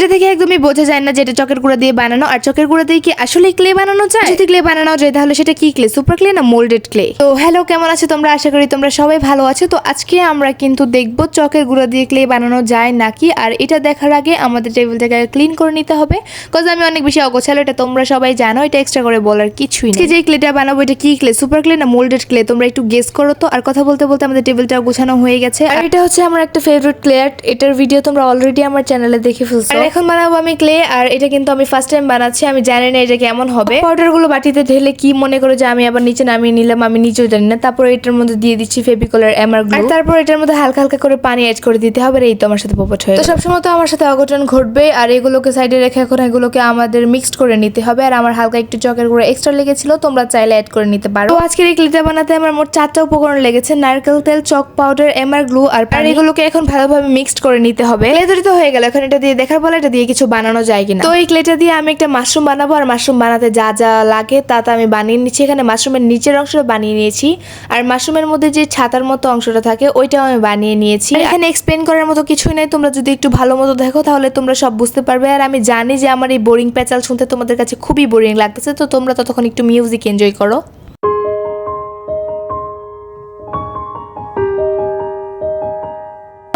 এটা থেকে একদমই বোঝা যায় না যে এটা চকের গুঁড়া দিয়ে বানানো আর চকের গুঁড়া দিয়ে কি আসলে ক্লে বানানো যায়? যদি ক্লে বানানো যায় তাহলে সেটা কি ক্লে সুপার ক্লে না মোল্ডেড ক্লে তো হ্যালো কেমন আছো তোমরা? আশা করি তোমরা সবাই ভালো আছো। তো আজকে আমরা কিন্তু দেখব চকের গুঁড়া দিয়ে ক্লে বানানো যায় নাকি আর এটা দেখার আগে আমাদের টেবিলটাকে ক্লিন করে নিতে হবে। কজ আমি অনেক বেশি অগোছালো এটা তোমরা সবাই জানো এটা এক্সট্রা করে বলার কিছুই না যে ক্লেটা বানাবো এটা কি ক্লে সুপার ক্লে না মোল্ডেড ক্লে তোমরা একটু গেস করো তো। আর কথা বলতে বলতে আমাদের টেবিলটা গোছানো হয়ে গেছে। আর এটা হচ্ছে আমার একটা ফেভারিট ক্লে এটার ভিডিও তোমরা অলরেডি আমার চ্যানেলে দেখে ফেলছো। এখন বানাবো আমি ক্লে আর এটা কিন্তু আমি ফার্স্ট টাইম বানাচ্ছি আমি জানি না এটা কেমন হবে। পাউডারগুলো বাটিতে ঢেলে কি মনে করে যে আমি আবার নিচে নামিয়ে নিলাম আমি নিচেও জানি না। তারপর এটার মধ্যে দিয়ে দিচ্ছি ফেবিকলার এমার গ্লু তারপর এটার মধ্যে হালকা হালকা করে পানি অ্যাড করে দিতে হবে এই তো আমার সাথে পপট হয়ে। তো সবসময় তো আমার সাথে অঘটন ঘটবে আর এগুলোকে সাইডে রেখে এখন এগুলোকে আমাদের মিক্সড করে নিতে হবে। আর আমার হালকা একটু চকের গুঁড়ো এক্সট্রা লেগেছিল তোমরা চাইলে অ্যাড করে নিতে পারো। তো আজকের এই ক্লিটা বানাতে আমার মোট চারটা উপকরণ লেগেছে নারকেল তেল চক পাউডার এমার গ্লু আর এগুলোকে এখন ভালোভাবে মিক্সড করে নিতে হবে। ক্লে তৈরি তো হয়ে গেল এখন এটা দিয়ে দেখার বলে এটা দিয়ে কিছু বানানো যায় কিনা? তো এই ক্লেটা দিয়ে আমি একটা মাশরুম বানাবো আর মাশরুম বানাতে যা যা লাগে তা তা আমি বানিয়ে নিচ্ছি। এখানে মাশরুমের নিচের অংশটা বানিয়ে নিয়েছি আর মাশরুমের মধ্যে যে ছাতার মতো অংশটা থাকে, ওইটাও আমি বানিয়ে নিয়েছি। এখানে এক্সপ্লেন করার মতো কিছুই নাই। তোমরা যদি একটু ভালো মতো দেখো, তাহলে তোমরা সব বুঝতে পারবে। আর আমি জানি যে আমার এই বোরিং প্যাচাল শুনতে তোমাদের কাছে খুবই বোরিং লাগতেছে, তো তোমরা ততক্ষণ একটু মিউজিক এনজয় করো।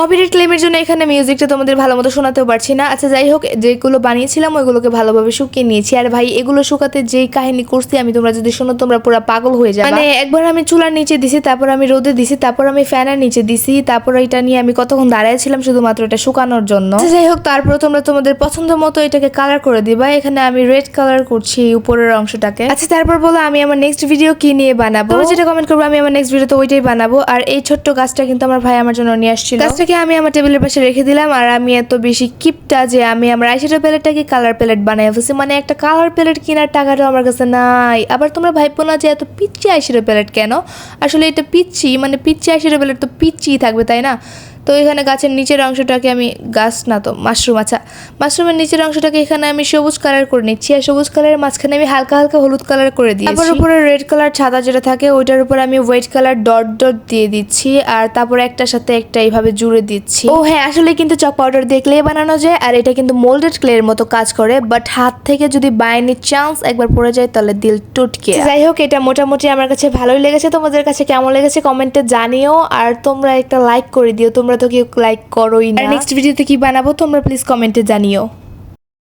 কপিরাইট ক্লেমের জন্য এখানে মিউজিকটা তোমাদের ভালো মতো শোনাতেও পারছি না। আচ্ছা যাই হোক যেগুলো বানিয়েছিলাম ওইগুলোকে ভালোভাবে শুকিয়ে নিয়েছি। আর ভাই এগুলো শুকাতে যেই কাহিনী করছি আমি তোমরা যদি শোনো তোমরা পুরো পাগল হয়ে যাবে। মানে একবার আমি চুলার নিচে দিছি তারপর আমি রোদে দিছি তারপর আমি ফ্যানের নিচে দিছি তারপর এটা নিয়ে আমি কতক্ষণ দাঁড়াইছিলাম শুধুমাত্র এটা শুকানোর জন্য। আচ্ছা, যাই হোক তারপর তোমরা তোমাদের পছন্দ মতো এটাকে কালার করে দিবা। এখানে আমি রেড কালার করছি উপরের অংশটাকে। আচ্ছা তারপর বলো আমি আমার নেক্সট ভিডিও কি নিয়ে বানাবো? তোমরা যেটা কমেন্ট করব আমি আমার নেক্সট ভিডিও তো ওইটাই বানাবো। আর এই ছোট্ট গাছটা কিন্তু আমার ভাই আমার জন্য নিয়ে আসছিল। গাছটাকে আমি আমার টেবিলের পাশে রেখে দিলাম আর আমি এত বেশি কিপটা যে আমি আমার আইশ্যাডো প্যালেটটাকে কালার প্যালেট বানাই ফেলছি। মানে একটা কালার প্যালেট কেনার টাকাটাও আমার কাছে নাই। আবার তোমরা ভাইবো না যে এত পিচ্ছি আইশ্যাডো প্যালেট কেন? আসলে এটা পিচ্ছি মানে পিচ্ছি আইশ্যাডো প্যালেট তো পিচ্ছিই থাকবে, তাই না? তো এখানে গাছের নিচের অংশটাকে আমি গাছ না তো মাশরুম আচ্ছা। মাশরুমের নিচের অংশটাকে এখানে আমি সবুজ কালার করে নিচ্ছি আর সবুজ কালারের মাঝখানে আমি হালকা হালকা হলুদ কালার করে দিই তারপর উপরে রেড কালার ছাতা যেটা থাকে ওইটার উপর আমি হোয়াইট কালার ডট ডট দিয়ে দিচ্ছি আর তারপর একটার সাথে একটা এইভাবে জুড়ে দিচ্ছি। ও হ্যাঁ আসলে কিন্তু চক পাউডার দিয়ে ক্লে বানানো যায় আর এটা কিন্তু মোল্ডেড ক্লের মতো কাজ করে বাট হাত থেকে যদি বাইনি চান্স একবার পড়ে যায় তাহলে দিল টুটকে। যাই হোক এটা মোটামুটি আমার কাছে ভালোই লেগেছে। তোমাদের কাছে কেমন লেগেছে কমেন্টে জানিও আর তোমরা একটা লাইক করে দিও। তোমরা তো কেউ লাইক করোই না। নেক্সট ভিডিওতে কি বানাবো তোমরা প্লিজ কমেন্টে জানিও।